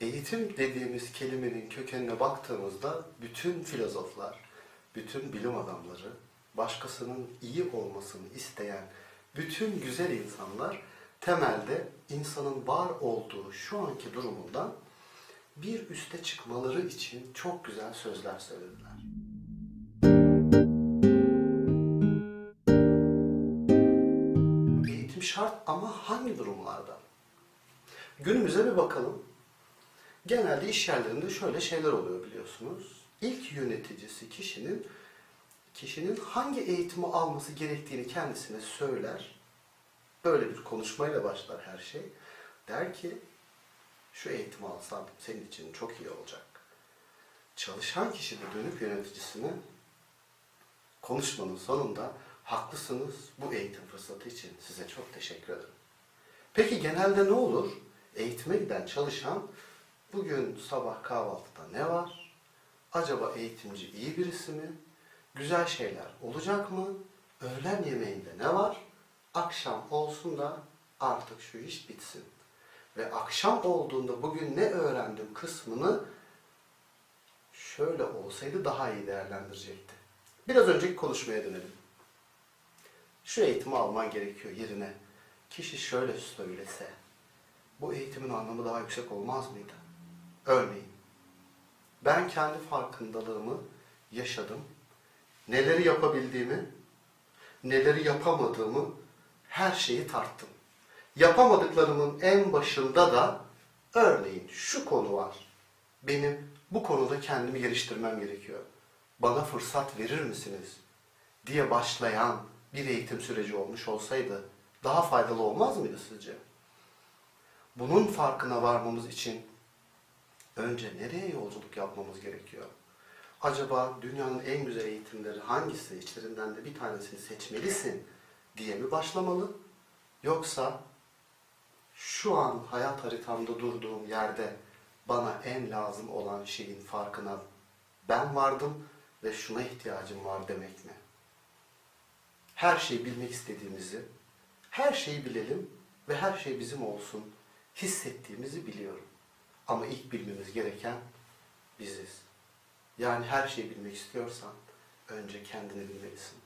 Eğitim dediğimiz kelimenin kökenine baktığımızda bütün filozoflar, bütün bilim adamları, başkasının iyi olmasını isteyen bütün güzel insanlar temelde insanın var olduğu şu anki durumundan bir üste çıkmaları için çok güzel sözler söylediler. Eğitim şart ama hangi durumlarda? Günümüze bir bakalım. Genelde iş yerlerinde şöyle şeyler oluyor biliyorsunuz. İlk yöneticisi kişinin kişinin hangi eğitimi alması gerektiğini kendisine söyler. Böyle bir konuşmayla başlar her şey. Der ki şu eğitimi alsan senin için çok iyi olacak. Çalışan kişi de dönüp yöneticisine konuşmanın sonunda haklısınız bu eğitim fırsatı için size çok teşekkür ederim. Peki genelde ne olur? Eğitime giden çalışan bugün sabah kahvaltıda ne var? Acaba eğitimci iyi birisi mi? Güzel şeyler olacak mı? Öğlen yemeğinde ne var? Akşam olsun da artık şu iş bitsin. Ve akşam olduğunda bugün ne öğrendim kısmını şöyle olsaydı daha iyi değerlendirecekti. Biraz önceki konuşmaya dönelim. Şu eğitimi alman gerekiyor yerine. Kişi şöyle söylese, bu eğitimin anlamı daha yüksek olmaz mıydı? Örneğin, ben kendi farkındalığımı yaşadım. Neleri yapabildiğimi, neleri yapamadığımı, her şeyi tarttım. Yapamadıklarımın en başında da örneğin şu konu var. Benim bu konuda kendimi geliştirmem gerekiyor. Bana fırsat verir misiniz? diye başlayan bir eğitim süreci olmuş olsaydı daha faydalı olmaz mıydı sizce? Bunun farkına varmamız için önce nereye yolculuk yapmamız gerekiyor? Acaba dünyanın en güzel eğitimleri hangisi? İçlerinden de bir tanesini seçmelisin diye mi başlamalı? Yoksa şu an hayat haritamda durduğum yerde bana en lazım olan şeyin farkına ben vardım ve şuna ihtiyacım var demek mi? Her şeyi bilmek istediğimizi, her şeyi bilelim ve her şey bizim olsun hissettiğimizi biliyorum. Ama ilk bilmemiz gereken biziz. Yani her şeyi bilmek istiyorsan önce kendini bilmelisin.